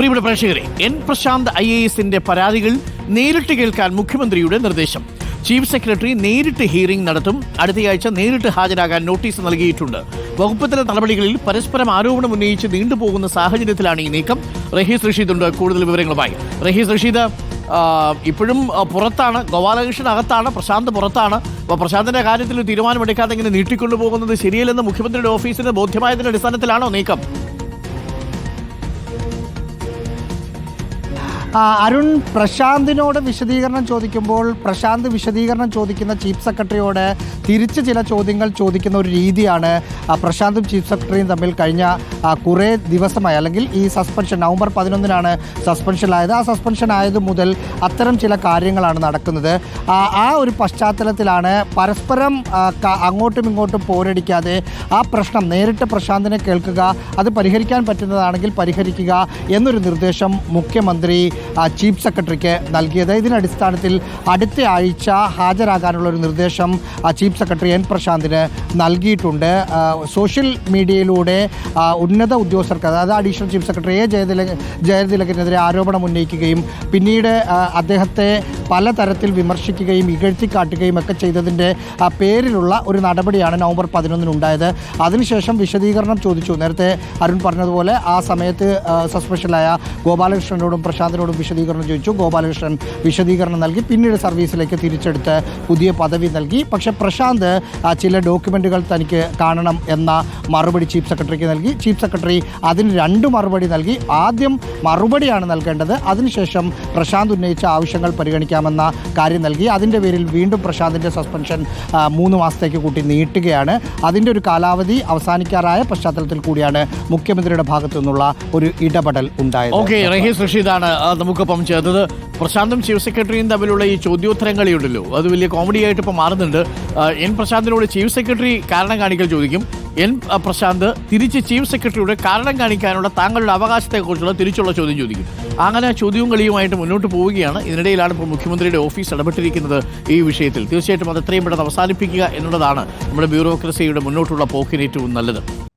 പ്രിയപ്പെട്ട പ്രേക്ഷകരെ N Prashant I A എസിന്റെ പരാതികൾ നേരിട്ട് കേൾക്കാൻ മുഖ്യമന്ത്രിയുടെ നിർദ്ദേശം. ചീഫ് സെക്രട്ടറി നേരിട്ട് ഹിയറിംഗ് നടത്തും. അടുത്തയാഴ്ച നേരിട്ട് ഹാജരാകാൻ നോട്ടീസ് നൽകിയിട്ടുണ്ട്. വകുപ്പുതല നടപടികളിൽ പരസ്പരം ആരോപണം ഉന്നയിച്ച് നീണ്ടുപോകുന്ന സാഹചര്യത്തിലാണ് ഈ നീക്കം. റഹീസ് റഷീദ് ഉണ്ട് കൂടുതൽ വിവരങ്ങളുമായി. റഹീസ് റഷീദ് ഇപ്പോഴും പുറത്താണ്. ഗോപാലകൃഷ്ണൻ അകത്താണ് പ്രശാന്ത് പുറത്താണ്. അപ്പോൾ പ്രശാന്തിന്റെ കാര്യത്തിൽ തീരുമാനമെടുക്കാതെ ഇങ്ങനെ നീട്ടിക്കൊണ്ടുപോകുന്നത് ശരിയല്ലെന്ന് മുഖ്യമന്ത്രിയുടെ ഓഫീസിന് ബോധ്യമായതിന്റെ അടിസ്ഥാനത്തിലാണോ നീക്കം? അരുൺ പ്രശാന്തിനോട് വിശദീകരണം ചോദിക്കുമ്പോൾ പ്രശാന്ത് വിശദീകരണം ചോദിക്കുന്ന ചീഫ് സെക്രട്ടറിയോട് തിരിച്ച് ചില ചോദ്യങ്ങൾ ചോദിക്കുന്ന ഒരു രീതിയാണ് പ്രശാന്തും ചീഫ് സെക്രട്ടറിയും തമ്മിൽ കഴിഞ്ഞ കുറേ ദിവസമായി. അല്ലെങ്കിൽ ഈ സസ്പെൻഷൻ നവംബർ പതിനൊന്നിനാണ് സസ്പെൻഷനായത് ആ സസ്പെൻഷൻ ആയത് മുതൽ അത്തരം ചില കാര്യങ്ങളാണ് നടക്കുന്നത്. ആ, ഒരു പശ്ചാത്തലത്തിലാണ് പരസ്പരം അങ്ങോട്ടും ഇങ്ങോട്ടും പോരടിക്കാതെ ആ പ്രശ്നം നേരിട്ട് പ്രശാന്തിനെ കേൾക്കുക അത് പരിഹരിക്കാൻ പറ്റുന്നതാണെങ്കിൽ പരിഹരിക്കുക എന്നൊരു നിർദ്ദേശം മുഖ്യമന്ത്രി ചീഫ് സെക്രട്ടറിക്ക് നൽകിയത്. ഇതിനടിസ്ഥാനത്തിൽ അടുത്ത ആഴ്ച ഹാജരാകാനുള്ള ഒരു നിർദ്ദേശം ചീഫ് സെക്രട്ടറി എൻ പ്രശാന്തിന് നൽകിയിട്ടുണ്ട്. സോഷ്യൽ മീഡിയയിലൂടെ ഉന്നത ഉദ്യോഗസ്ഥർക്ക് അതായത് additional chief secretary A Jayathilak ജയതിലകനെതിരെ ആരോപണം ഉന്നയിക്കുകയും പിന്നീട് അദ്ദേഹത്തെ പലതരത്തിൽ വിമർശിക്കുകയും ഇകഴ്ത്തി കാട്ടുകയും ഒക്കെ ചെയ്തതിന്റെ പേരിലുള്ള ഒരു നടപടിയാണ് നവംബർ പതിനൊന്നിന് ഉണ്ടായത്. അതിനുശേഷം വിശദീകരണം ചോദിച്ചു. നേരത്തെ അരുൺ പറഞ്ഞതുപോലെ ആ സമയത്ത് സസ്പെഷ്യലായ ഗോപാലകൃഷ്ണനോടും പ്രശാന്തിനോടും വിശദീകരണം ചോദിച്ചു. ഗോപാലകൃഷ്ണൻ വിശദീകരണം നൽകി. പിന്നീട് സർവീസിലേക്ക് തിരിച്ചെടുത്ത് പുതിയ പദവി നൽകി. പക്ഷേ പ്രശാന്ത് ചില ഡോക്യുമെന്റുകൾ തനിക്ക് കാണണം എന്ന മറുപടി ചീഫ് സെക്രട്ടറിക്ക് നൽകി. ചീഫ് സെക്രട്ടറി അതിന് രണ്ട് മറുപടി നൽകി. ആദ്യം മറുപടിയാണ് നൽകേണ്ടത്. അതിനുശേഷം പ്രശാന്ത് ഉന്നയിച്ച ആവശ്യങ്ങൾ പരിഗണിക്കാമെന്ന കാര്യം നൽകി. അതിന്റെ പേരിൽ വീണ്ടും പ്രശാന്തിന്റെ സസ്പെൻഷൻ മൂന്ന് മാസത്തേക്ക് കൂട്ടി നീട്ടുകയാണ്. അതിന്റെ ഒരു കാലാവധി അവസാനിക്കാറായ പശ്ചാത്തലത്തിൽ കൂടിയാണ് മുഖ്യമന്ത്രിയുടെ ഭാഗത്തു നിന്നുള്ള ഒരു ഇടപെടൽ ഉണ്ടായത്. ഓക്കെ റഹീസ് റഷീദാണ് നമുക്കൊപ്പം ചേർത്തത് പ്രശാന്തും ചീഫ് സെക്രട്ടറിയും തമ്മിലുള്ള ഈ ചോദ്യോത്തരം കളിയുണ്ടല്ലോ അത് വലിയ കോമഡി ആയിട്ട് ഇപ്പോൾ മാറുന്നുണ്ട്. എൻ പ്രശാന്തിനോട് ചീഫ് സെക്രട്ടറി കാരണം കാണിക്കൽ ചോദിക്കും. എൻ പ്രശാന്ത് തിരിച്ച് ചീഫ് സെക്രട്ടറിയുടെ കാരണം കാണിക്കാനുള്ള താങ്കളുടെ അവകാശത്തെക്കുറിച്ചുള്ള തിരിച്ചുള്ള ചോദ്യം ചോദിക്കും. അങ്ങനെ ചോദ്യവും കളിയുമായിട്ട് മുന്നോട്ട് പോവുകയാണ്. ഇതിനിടയിലാണ് ഇപ്പോൾ മുഖ്യമന്ത്രിയുടെ ഓഫീസ് ഇടപെട്ടിരിക്കുന്നത് ഈ വിഷയത്തിൽ. തീർച്ചയായിട്ടും അത് എത്രയും പെട്ടെന്ന് അവസാനിപ്പിക്കുക എന്നുള്ളതാണ് നമ്മുടെ ബ്യൂറോക്രസിയുടെ മുന്നോട്ടുള്ള പോക്കിന് ഏറ്റവും നല്ലത്.